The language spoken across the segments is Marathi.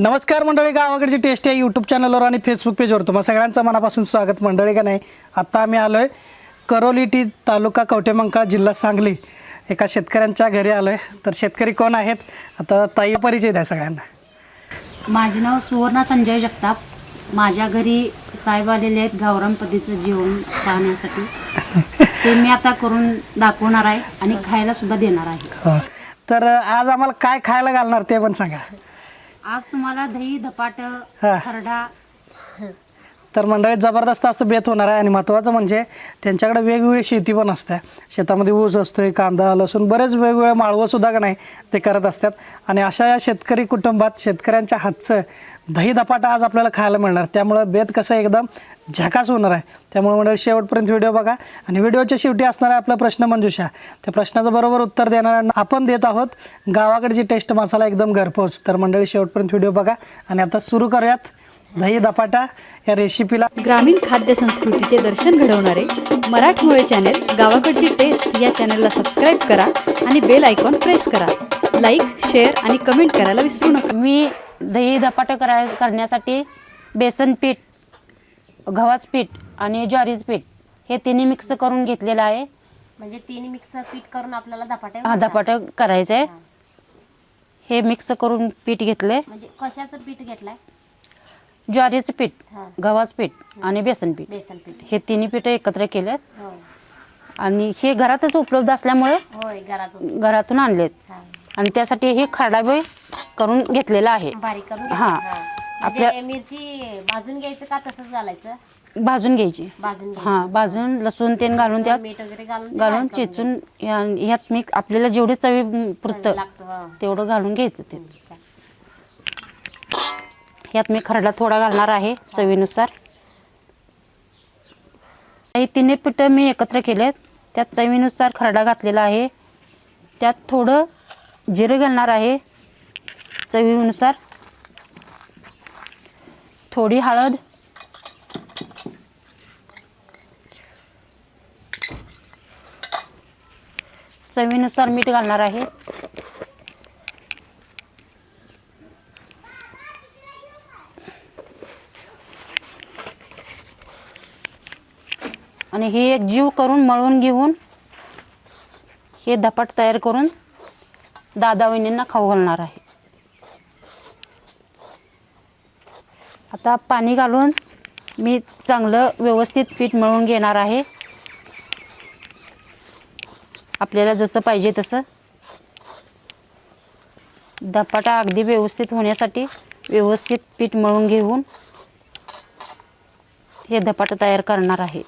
नमस्कार मंडळी गावाकडची टेस्ट या यूट्यूब चॅनलवर आणि फेसबुक पेजवर तुम्हा सगळ्यांचं मनापासून स्वागत. मंडळी का नाही आत्ता आम्ही आलो आहे करोलिटी तालुका कवटेमंकाळ जिल्हा सांगली. एका शेतकऱ्यांच्या घरी आलो आहे तर शेतकरी कोण आहेत? आता ताई परिचय द्या सगळ्यांना. माझे नाव सुवर्णा संजय जगताप. माझ्या घरी साहेब आलेले आहेत गावरान पद्धतीचं जेवण पाहण्यासाठी. ते मी आता करून दाखवणार आहे आणि खायला सुद्धा देणार आहे. हो. तर आज आम्हाला काय खायला घालणार ते पण सांगा. आज तुम्हाला दही धपाट हा. खरडा तर मंडळीत जबरदस्त असं बेत होणार आहे आणि महत्त्वाचं म्हणजे त्यांच्याकडे वेगवेगळी शेती पण असते. शेतामध्ये ऊस असतोय कांदा लसूण बरेच वेगवेगळे माळवंसुद्धा का नाही ते करत असतात. आणि अशा या शेतकरी कुटुंबात शेतकऱ्यांच्या हातचं दही धपाटा आज आपल्याला खायला मिळणार. त्यामुळं बेत कसं एकदम झकास होणार आहे. त्यामुळे मंडळी शेवटपर्यंत व्हिडिओ बघा. आणि व्हिडिओच्या शेवटी असणार आहे आपला प्रश्न मंजुषा. त्या प्रश्नाचं बरोबर उत्तर देणार आपण देत आहोत गावाकडची टेस्ट मसाला एकदम घरपोच. तर मंडळी शेवटपर्यंत व्हिडिओ बघा. आणि आता सुरू करूयात दही धपाटा या रेसिपीला ग्रामीण खाद्य संस्कृतीचे दर्शन घडवणारे मराठमोळे चॅनेल गावाकडची टेस्ट या चॅनलला सबस्क्राईब करा आणि बेल आयकॉन प्रेस करा. लाईक शेअर आणि कमेंट करायला विसरू नका. मी दही धपाट कराय करण्यासाठी बेसन पीठ गव्हाचं पीठ आणि ज्वारीचं पीठ हे तिन्ही मिक्स करून घेतलेलं आहे. म्हणजे तीन मिक्स पीठ करून आपल्याला धपाटे हा धपाट करायचं. आहे हे मिक्स करून पीठ घेतले म्हणजे कशाचं पीठ घेतलंय? ज्वारीचं पीठ हा. गव्हाचं पीठ आणि बेसन पीठ. बेसन पीठ. हे तिन्ही पीठं एकत्र केलेत. होय आणि हे घरातच उपलब्ध असल्यामुळे होय घरातून घरातून आणलेत. हा. आणि त्यासाठी हे खरडाबी करून घेतलेला आहे. बारीक करून हा. हा. आपल्या- म्हणजे मिरची भाजून घ्यायचं का तसंच घालायचं? भाजून घ्यायची. भाजून घ्यायचं. हा भाजून लसूण तेल घालून त्यात मीठ वगैरे घालून ते घालून बारीक करून चेचून या- ह्यात मी आपल्याला जेवढे चवी घ्यायचं. पुरतं लागतं हा. तेवढं घालून घ्यायचं ते. यात मी खरडा थोडा घालणार आहे चवीनुसार. हे तिन्ही पिठं मी एकत्र केलेत. त्यात चवीनुसार खरडा घातलेला आहे. त्यात थोडं जिरं घालणार आहे चवीनुसार. थोडी हळद. चवीनुसार मीठ घालणार आहे. आणि हे एक जीव करून मळून घेऊन हे धपाट तयार करून दादा वहिनींना खाऊ घालणार आहे. आता पाणी घालून मी चांगलं व्यवस्थित पीठ मळून घेणार आहे. आपल्याला जसं पाहिजे तसं. धपाटा अगदी व्यवस्थित होण्यासाठी व्यवस्थित पीठ मळून घेऊन हे धपाटा तयार करणार आहे.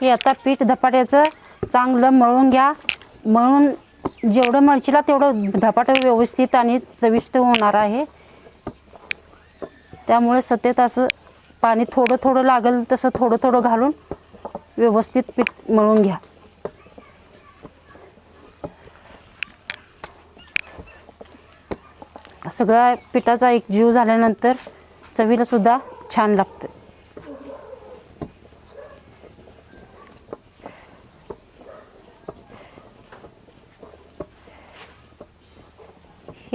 हे आता पीठ धपाट्याचं चांगलं मळून घ्या. मळून जेवढं मळचीला तेवढं धपाटं व्यवस्थित आणि चविष्ट होणार आहे. त्यामुळे सतत असं पाणी थोडं थोडं लागेल तसं थोडं थोडं घालून व्यवस्थित पीठ मळून घ्या. सगळ्या पिठाचा एक जीव झाल्यानंतर चवीला सुद्धा छान लागतं.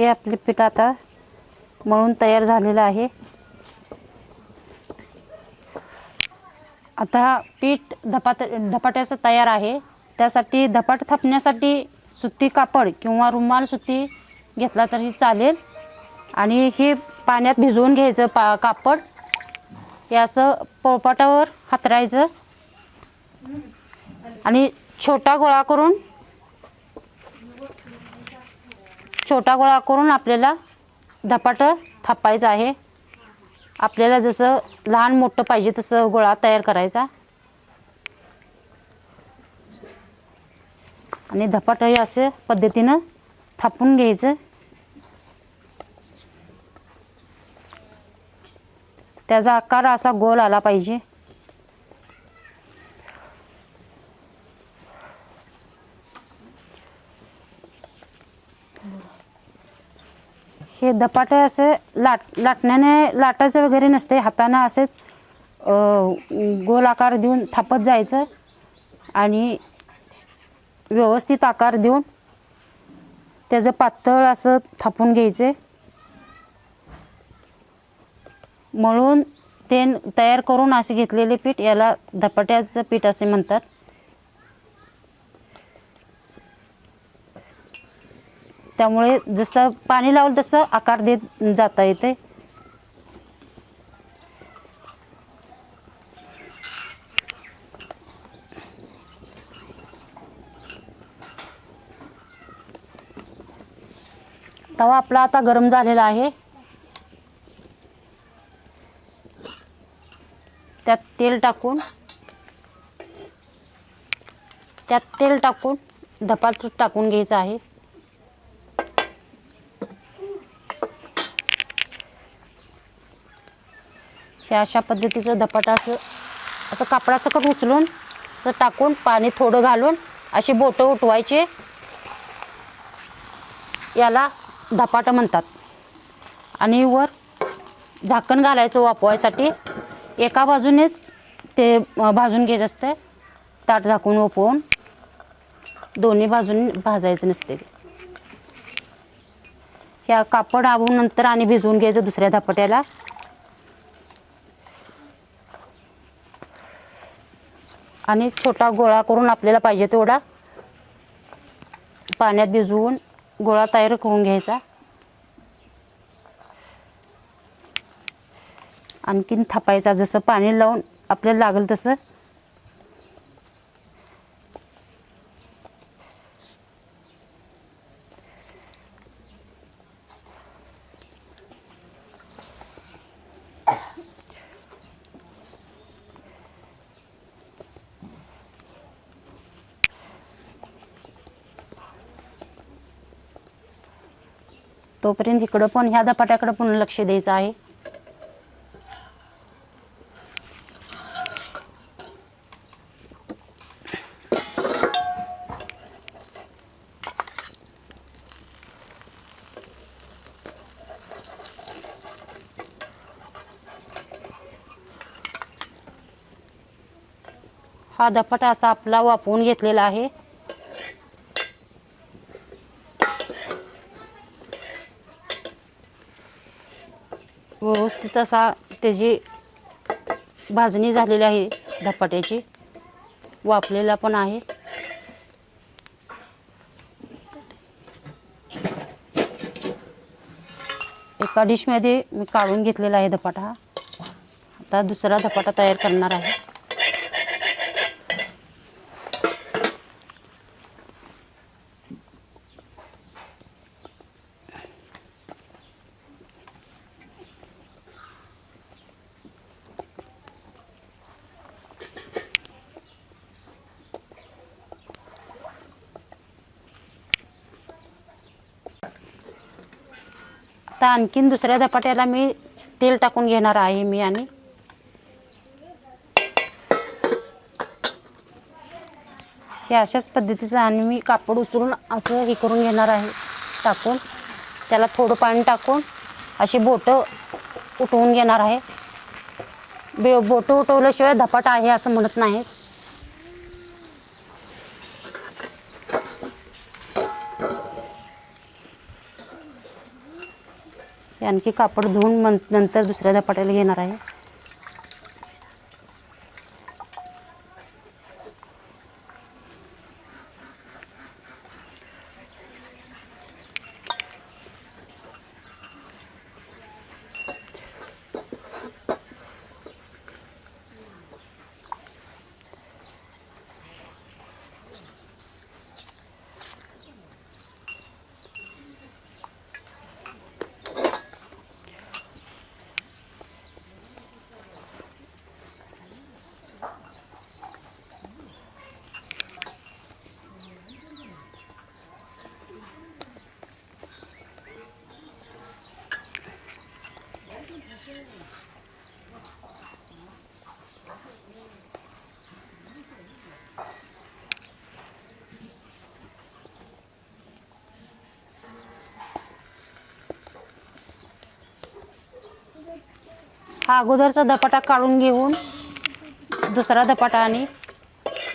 हे आपले पीठ आता मळून तयार झालेलं आहे. आता पीठ धपाट धपाट्याचं तयार आहे. त्यासाठी धपाट थापण्यासाठी सुती कापड किंवा रुमाल सुती घेतला तरी चालेल. आणि हे पाण्यात भिजवून घ्यायचं पा कापड. हे असं पोळपाटावर हातरायचं. आणि छोटा गोळा करून छोटा गोळा करून आपल्याला धपाटं थापायचं आहे. आपल्याला जसं लहान मोठं पाहिजे तसं गोळा तयार करायचा. आणि धपाटं हे पद्धतीनं थापून घ्यायचं. त्याचा आकार असा गोल आला पाहिजे. हे धपाटे असे लाट लाटण्याने लाटायचं वगैरे नसते हातानं असेच गोल आकार देऊन थापत जायचं आणि व्यवस्थित आकार देऊन त्याचं पातळ असं थापून घ्यायचे. मळून ते तयार करून असे घेतलेले पीठ याला धपाट्याचं पीठ असे म्हणतात. त्यामुळे जसं पाणी लावलं तसं आकार देत जाता येते. तवा आपला आता गरम झालेला आहे. त्यात तेल टाकून त्यात तेल टाकून धपाट टाकून घ्यायचं आहे. हे अशा पद्धतीचं धपाटाचं असं कापडासकट उचलून तर टाकून पाणी थोडं घालून अशी बोटं उठवायचे. याला धपाटं म्हणतात. आणि वर झाकण घालायचं वापवायसाठी. एका बाजूनेच ते भाजून घ्यायचं असतं ताट झाकून ओपवून दोन्ही बाजूने भाजायचं नसते ह्या कापड आवून नंतर आणि भिजवून घ्यायचं दुसऱ्या धपाट्याला. आणि छोटा गोळा करून आपल्याला पाहिजे तेवढा पाण्यात भिजवून गोळा तयार करून घ्यायचा. आणखीन थापायचा जसं पाणी लावून आपल्याला लागेल तसं तोपर्यंत इकडं पण ह्या धपाट्याकडं पण लक्ष द्यायचं आहे. हा धपाटा असा आपला वापरून घेतलेला आहे. तसा त्याची भाजणी झालेली आहे धपाट्याची. वापलेला पण आहे. एका डिशमध्ये मी काढून घेतलेला आहे धपाटा. हा आता दुसरा धपाटा तयार करणार आहे. आता आणखीन दुसऱ्या धपाट्याला मी तेल टाकून घेणार आहे मी आणि. हे अशाच पद्धतीचं आणि मी कापड उचलून असं हे करून घेणार आहे टाकून. त्याला थोडं पाणी टाकून अशी बोटं उठवून घेणार आहे. बे बोटं उठवल्याशिवाय धपाटा आहे असं म्हणत नाहीत. आणखी कापड धुवून मन नंतर दुसऱ्या धपाट्याला घेणार आहे. हा अगोदरचा धपाटा काढून घेऊन दुसरा धपाटा आणि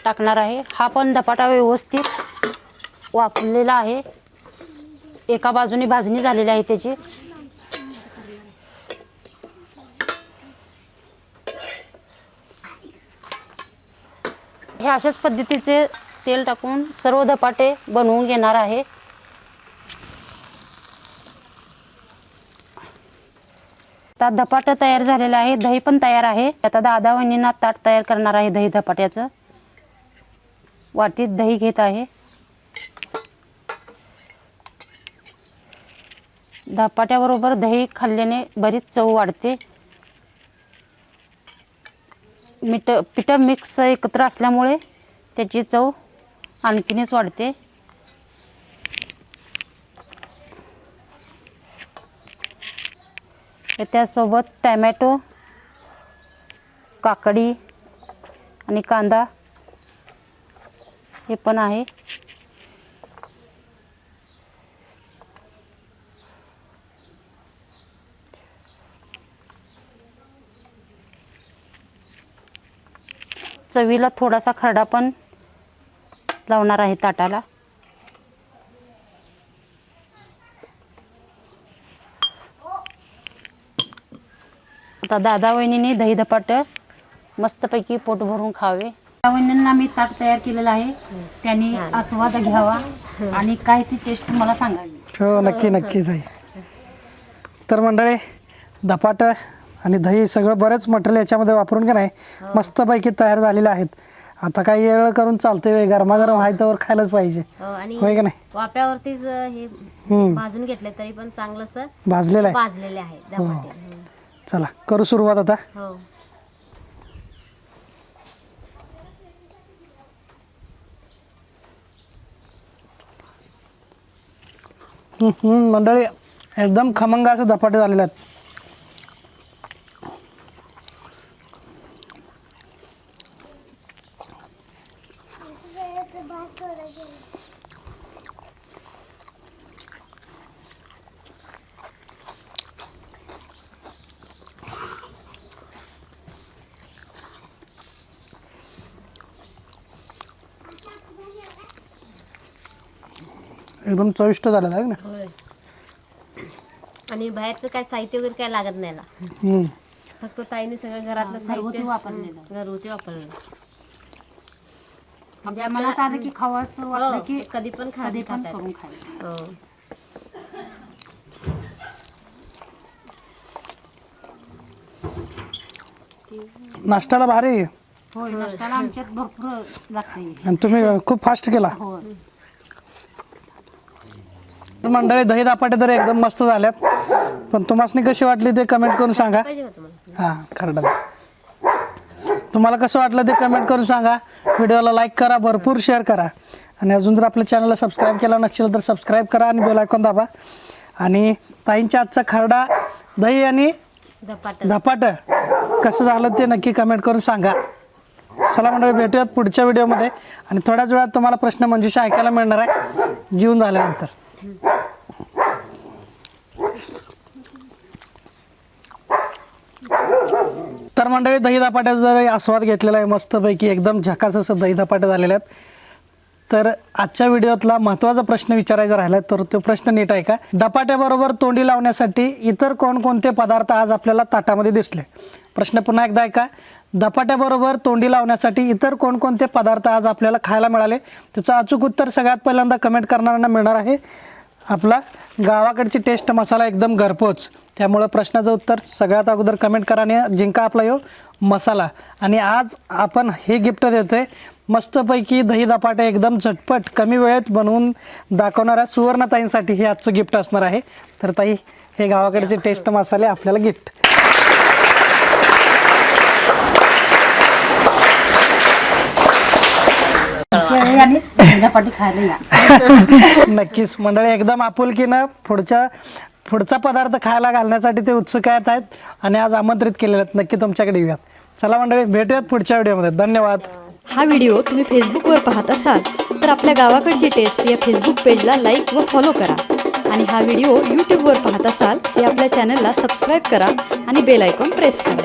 टाकणार आहे. हा पण धपाटा व्यवस्थित वापरलेला आहे. एका बाजूने भाजणी झालेली आहे त्याची. हे अशाच पद्धतीचे तेल टाकून सर्व धपाटे बनवून घेणार आहे. आता धपाटं तयार झालेलं आहे. दही पण तयार आहे. आता दादा वहिनींना ताट तयार करणार आहे दही धपाट्याचं. वाटीत दही घेत आहे. धपाट्याबरोबर दही खाल्ल्याने बरीच चव वाढते. मिठ पिठं मिक्स एकत्र असल्यामुळे त्याची चव आणखीनच वाढते. त्यासोबत टॅमॅटो काकडी आणि कांदा हे पण आहे. चवीला थोडासा खरडा पण लावणार आहे ताटाला. आता दादा वहिनीने दही धपाट मस्तपैकी पोट भरून खावे. दादा वहिनींना मी ताट तयार केलेलं आहे. त्यांनी आस्वाद घ्यावा आणि काय ती टेस्ट मला सांगावी. हो नक्की नक्की ताई. तर मंडळी धपाट आणि दही सगळं बरेच मटेरियल याच्यामध्ये वापरून का नाही मस्तपैकी तयार झालेले आहेत. आता काही वेळ करून चालतंय गरमागरम आहे तर खायलाच पाहिजे. हो आणि होय का नाही? वाप्यावरतीच हे. भाजून घेतले तरी पण चांगलंस भाजलेलं आहे. भाजलेले आहे. चला करू सुरुवात आता. हो. हम्म, हम्म, मंडळी एकदम खमंग असं धपाटे झालेले आहेत. एकदम चविष्ट झालेलं आहे ना? होय. आणि बाहेरचं काय साहित्य वगैरे काय लागत नाही याला. हम्म. फक्त ताईने सगळं घरातलं घरगुती साहित्य वापरलेलं. घरगुती वापरलेलं. म्हणजे आम्हाला काय की खावं असं वाटलं हो, की कधी पण खा कधी पण करून. खायचं. हो. नाश्त्याला भारी. आहे. होय नाश्त्याला आमच्यात भरपूर लागते आणि तुम्ही खूप फास्ट केला. हो तर मंडळी दही दापाटे तर एकदम मस्त झाल्यात. पण तुम्हाला कशी वाटली ते कमेंट करून सांगा. हां खरडा. तुम्हाला कसं वाटलं ते कमेंट करून सांगा. व्हिडिओला लाईक करा भरपूर शेअर करा. आणि अजून जर आपल्या चॅनलला सबस्क्राईब केला नसेल तर सबस्क्राईब करा आणि बेल आयकॉन दाबा. आणि ताईंच्या आजचा खरडा दही आणि धपाट. धपाट कसं झालं ते नक्की कमेंट करून सांगा. चला मंडळी भेटूयात पुढच्या व्हिडिओमध्ये आणि थोड्याच वेळात तुम्हाला प्रश्न मंजुषा ऐकायला मिळणार आहे. जीवन झाल्यानंतर. तर मंडळी दही धपाट्याचा जर आस्वाद घेतलेला आहे मस्तपैकी एकदम झकास असं दही धपाटे झालेल्या आहेत. तर आजच्या व्हिडिओतला महत्त्वाचा प्रश्न विचारायचा राहिला तर तो प्रश्न नीट आहे का धपाट्याबरोबर तोंडी लावण्यासाठी इतर कोणकोणते पदार्थ आज आपल्याला ताटामध्ये दिसले? प्रश्न पुन्हा एकदा आहे का धपाट्याबरोबर तोंडी लावण्यासाठी इतर कोणकोणते पदार्थ आज आपल्याला खायला मिळाले? त्याचं अचूक उत्तर सगळ्यात पहिल्यांदा कमेंट करणाऱ्यांना मिळणार आहे. आपला गावाकडची टेस्ट मसाला एकदम घरपोच. त्यामुळं प्रश्नाचं उत्तर सगळ्यात अगोदर कमेंट करा आणि जिंका आपला यो मसाला. आणि आज आपण हे गिफ्ट देतोय. मस्तपैकी दही धपाटे एकदम झटपट कमी वेळेत बनवून दाखवणाऱ्या सुवर्णताईंसाठी हे आजचं गिफ्ट असणार आहे. तर ताई हे गावाकडचे टेस्ट मसाले आपल्याला गिफ्ट आणि धपाटी खायला या. नक्कीच. मंडळी एकदम आपुलकीनं पुढच्या पुढचा पदार्थ खायला घालण्यासाठी ते उत्सुक आहेत आहेत आणि आज आमंत्रित केलेले आहेत. नक्की तुमच्याकडे येऊयात. चला मंडळी भेटूयात पुढच्या व्हिडिओमध्ये. धन्यवाद. हा व्हिडिओ तुम्ही फेसबुकवर पाहत असाल तर आपल्या गावाकडची टेस्ट या फेसबुक पेजला लाईक व फॉलो करा. आणि हा व्हिडिओ यूट्यूबवर पाहत असाल तर आपल्या चॅनलला सबस्क्राईब करा आणि बेल आयकॉन प्रेस करा.